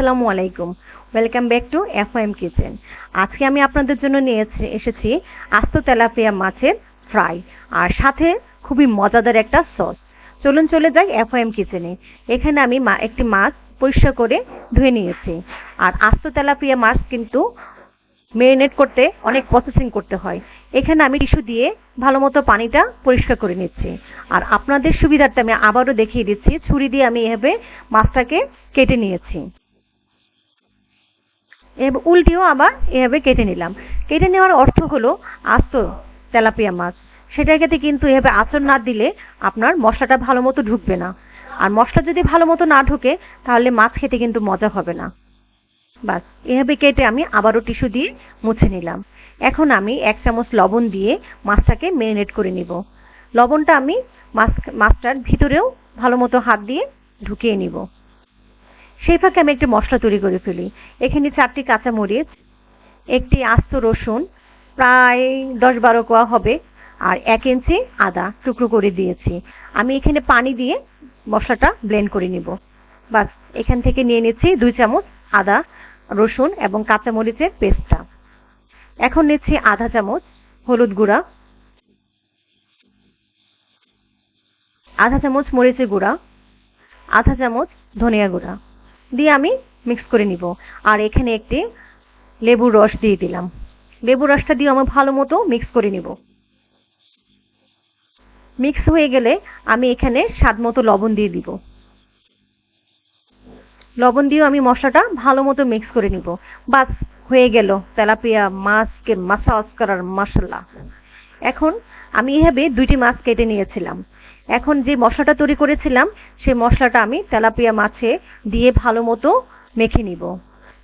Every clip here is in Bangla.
আসসালামু আলাইকুম। Welcome back to F M kitchen আজকে আমি আপনাদের জন্য নিয়ে এসে- এসেছি আস্ত তেলাপিয়া মাছের ফ্রাই আর সাথে খুবই মজাদার একটা সস চলুন চলে যাই এফ এম কিচেনে এখানে আমি একটি মাছ পরিষ্কার করে ধুয়ে নিয়েছি। আর আস্ত তেলাপিয়া মাছ কিন্তু মেরিনেট করতে অনেক প্রসেসিং করতে হয়। এখানে আমি টিস্যু দিয়ে ভালো মতো পানিটা পরিষ্কার করে নিচ্ছি। আর আপনাদের সুবিধার্থে আমি আবারও দেখিয়ে দিচ্ছি, ছুরি দিয়ে আমি এভাবে মাছটাকে কেটে নিয়েছি। এবার উল্টিও আবার এভাবে কেটে নিলাম। কেটে নেওয়ার অর্থ হলো আস্ত তেলাপিয়া মাছ। সেটাকে কিন্তু এভাবে আঁচড় না দিলে আপনার মশলাটা ভালো মতো ঢুকবে না। আর মশলা যদি ভালো মতো না ঢুকে, তাহলে মাছ খেতে কিন্তু মজা হবে না। বাস, এভাবে কেটে আমি আবারও টিস্যু দিয়ে মুছে নিলাম। এখন আমি এক চামচ লবণ দিয়ে মাছটাকে মেরিনেট করে নিব। লবণটা আমি মাছ, মাছটার ভিতরেও ভালো মতো হাত দিয়ে ঢুকিয়ে নিব। সেই ফাঁকে আমি একটি মশলা তৈরি করে ফেলি। এখানে চারটি কাঁচামরিচ, একটি আস্ত রসুন, প্রায় দশ বারো কোয়া হবে, আর এক ইঞ্চি আদা টুকরো করে দিয়েছি। আমি এখানে পানি দিয়ে মশলাটা ব্লেন্ড করে নিব। বাস, এখান থেকে নিয়ে নিচ্ছি দুই চামচ আদা, রসুন এবং কাঁচামরিচের পেস্টটা। এখন নিচ্ছি আধা চামচ হলুদ গুঁড়া। আধা চামচ মরিচের গুঁড়া। আধা চামচ ধনিয়া গুঁড়া। দিয়ে আমি মিক্স করে নিব। আর এখানে একটি লেবুর রস দিয়ে দিলাম। লেবুর রসটা দিয়ে আমি ভালো মতো মিক্স করে নিব। মিক্স হয়ে গেলে আমি এখানে স্বাদ মতো লবণ দিয়ে দিব। লবণ দিয়েও আমি মশলাটা ভালো মতো মিক্স করে নিব। বাস, হয়ে গেল তেলাপিয়া, মাছকে মাসাজ করার মশলা। এখন আমি এভাবে দুইটি মাছ কেটে নিয়েছিলাম। এখন যে মশলাটা তৈরি করেছিলাম, সেই মশলাটা আমি তেলাপিয়া মাছে দিয়ে ভালো মতো মেখে নিব।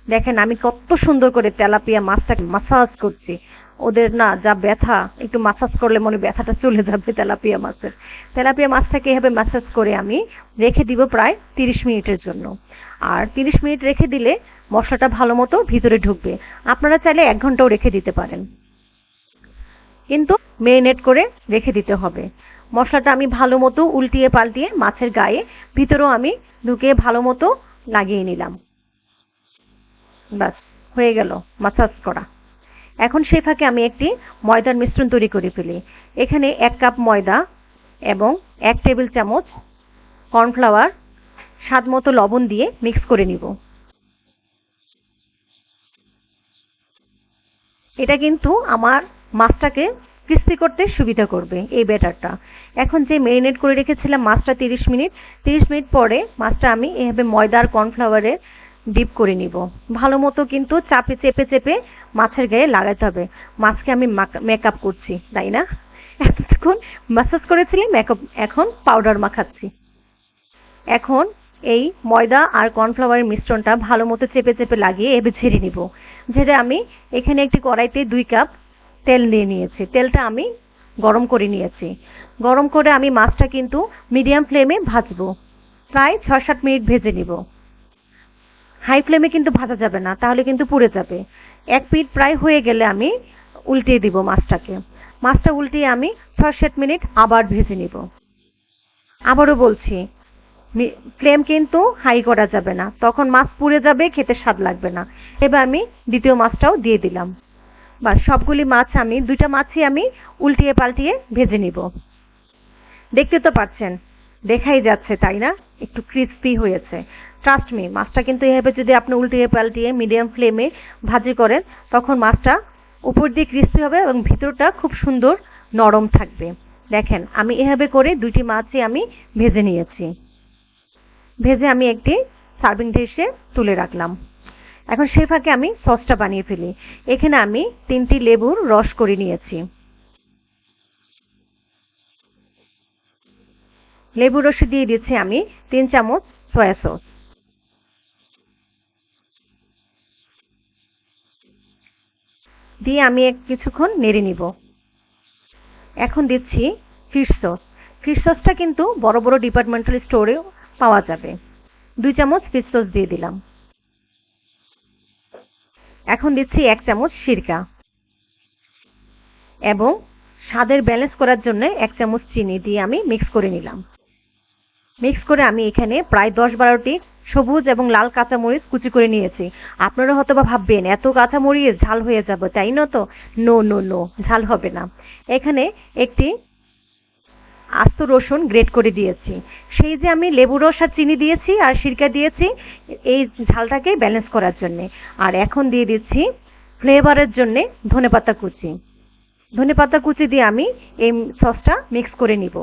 দেখেন আমি কত সুন্দর করে তেলাপিয়া মাছটাকে মাসাজ করছি। ওদের না যা ব্যথা, একটু মাসাজ করলে মনে ব্যথাটা চলে যাবে তেলাপিয়া মাছের। তেলাপিয়া মাছটাকে এভাবে মাসাজ করে আমি রেখে দিব প্রায় তিরিশ মিনিটের জন্য। আর তিরিশ মিনিট রেখে দিলে মশলাটা ভালো মতো ভিতরে ঢুকবে। আপনারা চাইলে এক ঘন্টাও রেখে দিতে পারেন। কিন্তু মেরিনেট করে রেখে দিতে হবে। মশলাটা আমি ভালো মতো উল্টিয়ে পাল্টিয়ে মাছের গায়ে, ভিতরেও আমি ঢুকে ভালো মতো লাগিয়ে নিলাম। ব্যাস, হয়ে গেল মাসাজ করা। এখন সেই ফাঁকে আমি একটি ময়দার মিশ্রণ তৈরি করে ফেলি। এখানে এক কাপ ময়দা এবং এক টেবিল চামচ কর্নফ্লাওয়ার স্বাদ মতো লবণ দিয়ে মিক্স করে নিব। এটা কিন্তু আমার মাছটাকে ক্রিস্পি করতে সুবিধা করবে এই ব্যাটারটা। এখন যে মেরিনেট করে রেখেছিলাম মাছটা তিরিশ মিনিট তিরিশ মিনিট পরে মাছটা আমি এভাবে ময়দা আর কর্নফ্লাওয়ারে ডিপ করে নিব। ভালো মতো কিন্তু চাপে, চেপে চেপে মাছের গায়ে লাগাতে হবে। মাছকে আমি মেকআপ করছি, তাই না? এতক্ষণ ম্যাসাজ করেছিলি মেকআপ এখন পাউডার মাখাচ্ছি। এখন এই ময়দা আর কর্নফ্লাওয়ারের মিশ্রণটা ভালো মতো চেপে চেপে লাগিয়ে এবে ঝেড়ে নিব। ঝেড়ে আমি এখানে একটি কড়াইতে দুই কাপ তেল নিয়ে নিয়েছি। তেলটা আমি গরম করে নিয়েছি। গরম করে আমি মাছটা কিন্তু মিডিয়াম ফ্লেমে ভাজবো। প্রায় ছয় সাত মিনিট ভেজে নিব। হাই ফ্লেমে কিন্তু ভাজা যাবে না, তাহলে কিন্তু পুড়ে যাবে। এক পিঠ প্রায় হয়ে গেলে আমি উল্টিয়ে দিব মাছটাকে। মাছটা উল্টিয়ে আমি ছয় সাত মিনিট আবার ভেজে নিব। আবারও বলছি ফ্লেম কিন্তু হাই করা যাবে না। তখন মাছ পুড়ে যাবে, খেতে স্বাদ লাগবে না। এবার আমি দ্বিতীয় মাছটাও দিয়ে দিলাম। বা সবগুলি মাছ আমি, দুইটা মাছই আমি উল্টিয়ে পাল্টিয়ে ভেজে নিব। দেখতে তো পাচ্ছেন, দেখাই যাচ্ছে, তাই না? একটু ক্রিস্পি হয়েছে। ট্রাস্ট মি মাছটা কিন্তু এভাবে যদি আপনি উল্টিয়ে পাল্টিয়ে মিডিয়াম ফ্লেমে ভাজি করেন, তখন মাছটা উপর দিয়ে ক্রিস্পি হবে এবং ভিতরটা খুব সুন্দর নরম থাকবে। দেখেন, আমি এভাবে করে দুইটি মাছই আমি ভেজে নিয়েছি। ভেজে আমি একটি সার্ভিং ডিশে তুলে রাখলাম। এখন সেই ফাঁকে আমি সসটা বানিয়ে ফেলি। এখানে আমি তিনটি লেবুর রস করে নিয়েছি। লেবুর রসে দিয়ে দিচ্ছি আমি তিন চামচ সয়া সস। দিয়ে আমি কিছুক্ষণ নেড়ে নিব। এখন দিচ্ছি ফিশ সস। ফিশ সসটা কিন্তু বড় বড় ডিপার্টমেন্টাল স্টোরেও পাওয়া যাবে। দুই চামচ ফিশ সস দিয়ে দিলাম। এখন দিচ্ছি এক চামচ সিরকা। এবং স্বাদের ব্যালেন্স করার জন্য এক চামচ চিনি দিয়ে আমি মিক্স করে নিলাম। মিক্স করে আমি এখানে প্রায় দশ বারোটি সবুজ এবং লাল কাঁচামরিচ কুচি করে নিয়েছি। আপনারা হয়তো বা ভাববেন, এত কাঁচামরিচ, ঝাল হয়ে যাবে, তাই না তো? নো নো নো ঝাল হবে না। এখানে একটি আস্ত রসুন গ্রেট করে দিয়েছি। সেই যে আমি লেবু রস আর চিনি দিয়েছি আর সিরকা দিয়েছি, এই ঝালটাকে ব্যালেন্স করার জন্যে। আর এখন দিয়ে দিচ্ছি ফ্লেভারের জন্যে ধনেপাতা কুচি। ধনেপাতা কুচি দিয়ে আমি এই সসটা মিক্স করে নিব।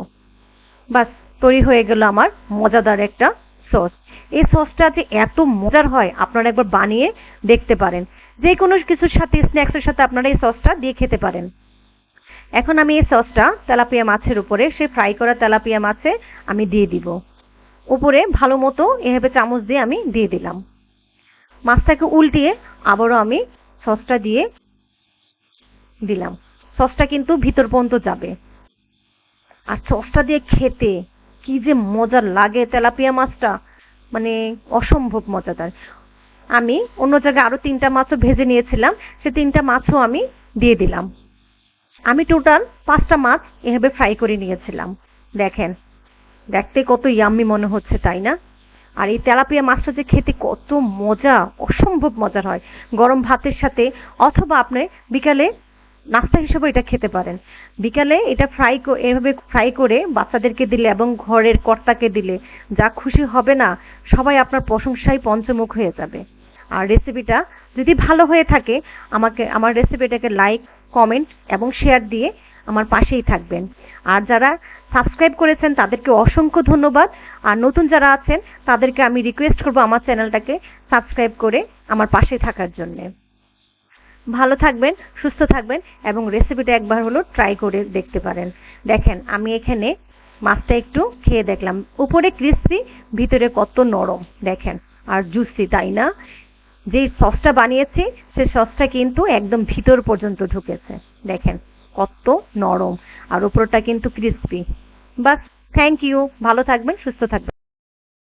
বাস, তৈরি হয়ে গেল আমার মজাদার একটা সস এই সসটা যে এত মজার হয়, আপনারা একবার বানিয়ে দেখতে পারেন। যে কোনো কিছুর সাথে স্ন্যাক্সের সাথে আপনারা এই সসটা দিয়ে খেতে পারেন। এখন আমি এই সসটা তেলাপিয়া মাছের উপরে, সেই ফ্রাই করা তেলাপিয়া মাছে আমি দিয়ে দিব। উপরে ভালো মতো এভাবে চামচ দিয়ে আমি দিয়ে দিলাম। মাছটাকে উল্টিয়ে আবারও আমি সসটা দিয়ে দিলাম। সসটা কিন্তু ভিতর পর্যন্ত যাবে। আর সসটা দিয়ে খেতে কি যে মজার লাগে তেলাপিয়া মাছটা। মানে অসম্ভব মজাদার। আমি অন্য জায়গায় আরও তিনটা মাছও ভেজে নিয়েছিলাম, সে তিনটা মাছও আমি দিয়ে দিলাম। আমি টোটাল পাঁচটা মাছ এভাবে ফ্রাই করে নিয়েছিলাম। দেখেন, দেখতে কত ইয়াম্মি মনে হচ্ছে, তাই না? আর এই তেলাপিয়া মাছটা যে খেতে কত মজা, অসম্ভব মজার হয়। গরম ভাতের সাথে, অথবা আপনি বিকালে নাস্তা হিসেবে এটা খেতে পারেন। বিকালে এটা ফ্রাই এভাবে ফ্রাই করে বাচ্চাদেরকে দিলে এবং ঘরের কর্তাকে দিলে যা খুশি হবে না, সবাই আপনার প্রশংসায় পঞ্চমুখ হয়ে যাবে। আর রেসিপিটা যদি ভালো হয়ে থাকে, আমাকে আমার রেসিপিটাকে লাইক কমেন্ট এবং শেয়ার দিয়ে আমার পাশেই থাকবেন। আর যারা সাবস্ক্রাইব করেছেন, তাদেরকে অসংখ্য ধন্যবাদ। আর নতুন যারা আছেন, তাদেরকে আমি রিকোয়েস্ট করব আমার চ্যানেলটাকে সাবস্ক্রাইব করে আমার পাশে থাকার জন্যে। ভালো থাকবেন, সুস্থ থাকবেন এবং রেসিপিটা একবার হলো ট্রাই করে দেখতে পারেন। দেখেন, আমি এখানে মাছটা একটু খেয়ে দেখলাম। উপরে ক্রিস্পি ভিতরে কত নরম। দেখেন, আর জুসি তাই না? যে সসটা বানিয়েছি, সে সসটা কিন্তু একদম ভিতর পর্যন্ত ঢুকেছে। দেখেন, কত নরম। আর উপরটা কিন্তু ক্রিস্পি বাস থ্যাংক ইউ ভালো থাকবেন, সুস্থ থাকবেন।